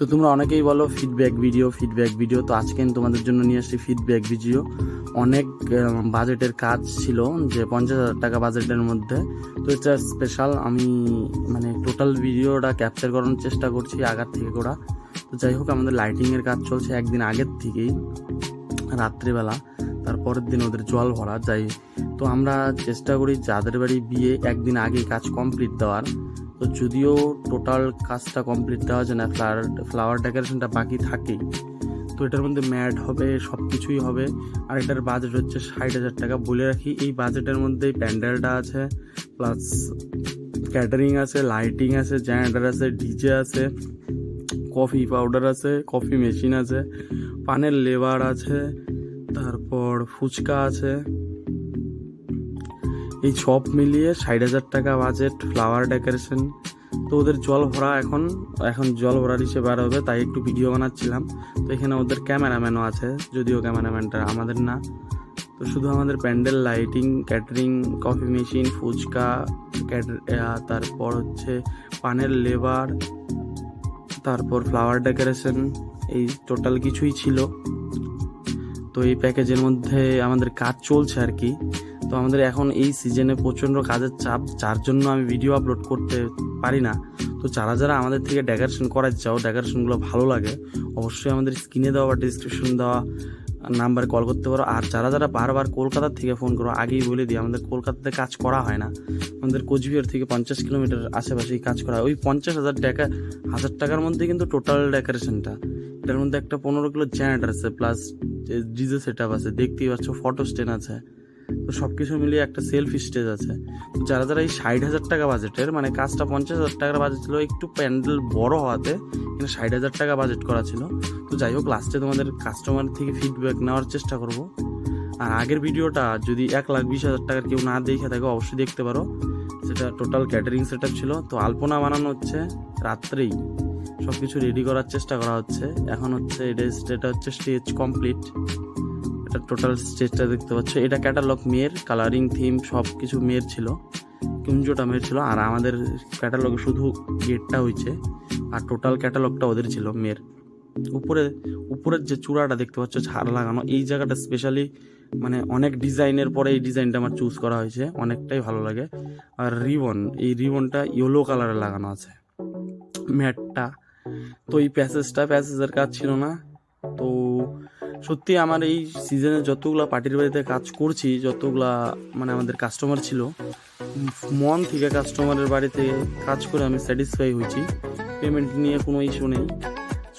তো তোমরা অনেকেই বলো ফিডব্যাক ভিডিও ফিডব্যাক ভিডিও তো আজকে আমি তোমাদের জন্য নিয়ে আসছি ফিডব্যাক ভিডিও অনেক বাজেটের কাজ ছিল যে পঞ্চাশ হাজার টাকা বাজেটের মধ্যে। তো এটা স্পেশাল আমি মানে টোটাল ভিডিওটা ক্যাপচার করানোর চেষ্টা করছি আগার থেকে করা। তো যাই হোক, আমাদের লাইটিংয়ের কাজ চলছে একদিন আগের থেকেই, রাত্রিবেলা। তারপরের দিন ওদের জল ভরা, যাই তো আমরা চেষ্টা করি যাদের বাড়ি বিয়ে একদিন আগে কাজ কমপ্লিট দেওয়ার। তো যদিও টোটাল কাজটা কমপ্লিট দেওয়া যায় না ফ্লাওয়ার ফ্লাওয়ার ডেকোরেশনটা বাকি থাকেই। তো এটার মধ্যে ম্যাট হবে সব কিছুই হবে। আর এটার বাজেট হচ্ছে ষাট হাজার টাকা। বলে রাখি, এই বাজেটের মধ্যেই প্যান্ডেলটা আছে প্লাস ক্যাটারিং আছে লাইটিং আছে জেনারেটার আছে ডিজে আছে কফি পাউডার আছে কফি মেশিন আছে, পানের লেবার আছে তারপর ফুচকা আছে। এই সব মিলিয়ে ষাট হাজার টাকা বাজেট ফ্লাওয়ার ডেকোরেশন তো ওদের জল ভরা এখন এখন জল ভরার হিসেবে বার হবে, তাই একটু ভিডিও বানাচ্ছিলাম। তো এখানে ওদের ক্যামেরাম্যানও আছে, যদিও ক্যামেরাম্যানটা আমাদের না। তো শুধু আমাদের pandal lighting catering coffee machine phuchka তারপর হচ্ছে পানের লেবার, তারপর ফ্লাওয়ার ডেকোরেশন এই টোটাল কিছুই ছিল। তো এই প্যাকেজের মধ্যে আমাদের কাজ চলছে আর কি। তো আমাদের এখন এই সিজনে প্রচণ্ড কাজের চাপ, যার জন্য আমি ভিডিও আপলোড করতে পারি না। তো যারা যারা আমাদের থেকে ডেকোরেশন করাতে চাও ডেকোরেশনগুলো ভালো লাগে, অবশ্যই আমাদের স্ক্রিনে দেওয়া বা ডিসক্রিপশন দেওয়া নাম্বারে কল করতে পারো। আর যারা যারা বারবার কলকাতা থেকে ফোন করো, আগেই বলে দিই, আমাদের কলকাতাতে কাজ করা হয় না। আমাদের কোচবিহার থেকে পঞ্চাশ কিলোমিটার আশেপাশেই কাজ করা হয়। ওই পঞ্চাশ হাজার টাকা, হাজার টাকার মধ্যে কিন্তু টোটাল ডেকোরেশনটা এটার মধ্যে একটা পনেরো কিলো জেনারেটার আছে প্লাস ডিজে সেট আপ আছে, দেখতেই পাচ্ছ ফটো স্ট্যান্ড আছে। তো সব কিছু মিলিয়ে একটা সেলফ স্টেজ আছে। তো যারা যারা এই ষাট হাজার টাকা বাজেটের মানে কাজটা পঞ্চাশ হাজার টাকার বাজেট ছিল, একটু প্যান্ডেল বড় হওয়াতে এখানে ষাট হাজার টাকা বাজেট করা ছিল। তো যাই হোক লাস্টে তোমাদের কাস্টমার থেকে ফিডব্যাক নেওয়ার চেষ্টা করব। আর আগের ভিডিওটা যদি এক লাখ বিশ হাজার টাকার কেউ না দেখে থাকে, অবশ্যই দেখতে পারো। সেটা টোটাল ক্যাটারিং সেট ছিল। তো আলপনা বানানো হচ্ছে রাত্রেই। সব কিছু রেডি করার চেষ্টা করা হচ্ছে। এখন হচ্ছে এটা এটা হচ্ছে স্টেজ কমপ্লিট এটা টোটাল স্টেজটা দেখতে পাচ্ছ। এটা ক্যাটালগ মেয়ের কালারিং থিম সব কিছু মেয়ের ছিল। কুঞ্জটা মেয়ের ছিল। আর আমাদের ক্যাটালগে শুধু গেটটা হয়েছে আর টোটাল ক্যাটালগটা ওদের ছিল মেয়ের। উপরে উপরের যে চূড়াটা দেখতে পাচ্ছ, ঝাড় লাগানো, এই জায়গাটা স্পেশালি মানে অনেক ডিজাইনের পরে এই ডিজাইনটা আমার চুজ করা হয়েছে। অনেকটাই ভালো লাগে। আর রিবন, এই রিবনটা ইয়েলো কালারে লাগানো আছে। ম্যাটটা তো এই প্যাসেজটা প্যাসেজের কাজ ছিল না। তো সত্যি আমার এই সিজনে যতগুলো পার্টির বাড়িতে কাজ করছি, যতগুলা মানে আমাদের কাস্টমার ছিল, মন থেকে কাস্টমারের বাড়িতে কাজ করে আমি স্যাটিসফাই হয়েছি। পেমেন্ট নিয়ে কোনো ইস্যু নেই।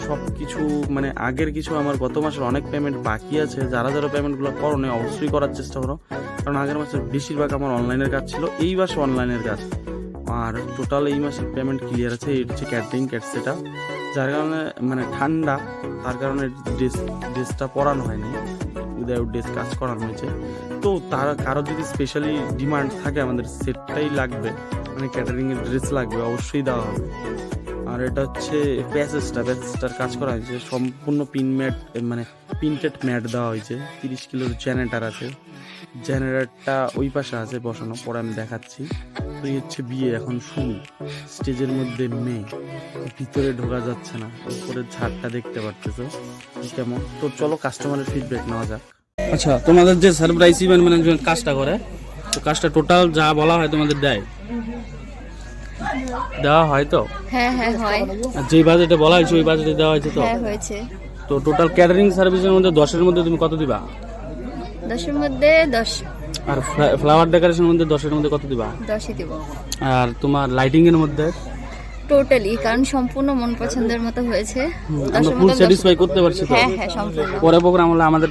সব কিছু মানে আগের কিছু আমার গত মাসের অনেক পেমেন্ট বাকি আছে। যারা যারা পেমেন্টগুলো করো, অবশ্যই করার চেষ্টা করো। কারণ আগের মাসের বেশিরভাগ আমার অনলাইনের কাজ ছিল। এই মাসে অনলাইনের কাজ। আর টোটাল এই মাসের পেমেন্ট ক্লিয়ার আছে এটা হচ্ছে ক্যাটারিং ক্যাট সেটা যার কারণে মানে ঠান্ডা, তার কারণে ড্রেস ড্রেসটা পরানো হয়নি উইদাউট ড্রেস কাজ করানো হয়েছে। তো তার কারও যদি স্পেশালি ডিমান্ড থাকে, আমাদের সেটটাই লাগবে মানে ক্যাটারিংয়ের ড্রেস লাগবে, অবশ্যই দেওয়া হবে। আর এটা হচ্ছে প্যাসেজটা প্যাসেজটার কাজ করা হয়েছে, সম্পূর্ণ পিন ম্যাট মানে প্রিন্টেড ম্যাট দেওয়া হয়েছে, তিরিশ কিলোর জেনারেটার আছে। জেনারেটরটা ওই পাশে আছে বসানো পরে আমি দেখাচ্ছি। তো এই হচ্ছে বিয়ে এখন শুরু স্টেজের মধ্যে মেয়ে ভিতরে ঢোকা যাচ্ছে না উপরের ঝাড়টা দেখতে পারতেছো। কেমন? তো চলো কাস্টমারের ফিডব্যাক নেওয়া যাক। আচ্ছা তোমাদের যে সারপ্রাইজ ইভেন্ট ম্যানেজমেন্ট কাজটা করে তো কাজটা টোটাল যা বলা হয় তোমাদের দেয়? দেওয়া হয় তো? হ্যাঁ হ্যাঁ হয়। আর যেই বাজেটে বলা হয়েছে ওই বাজেটে দেওয়া হয়েছে তো? হ্যাঁ হয়েছে। তো টোটাল ক্যাটারিং সার্ভিসের মধ্যে দশের মধ্যে তুমি কত দিবা? দশের মধ্যে দশ। আর ফ্লাওয়ার ডেকোরেশনের মধ্যে দশের মধ্যে কত দিবা? দশই দিব। আর তোমার লাইটিং এর মধ্যে? টোটালি কারণ সম্পূর্ণ মন পছন্দের মতো হয়েছে। আমরা ফুল স্যাটিসফাই করতে পারছি তো? হ্যাঁ হ্যাঁ সম্পূর্ণ। পরে প্রোগ্রাম হলে আমাদের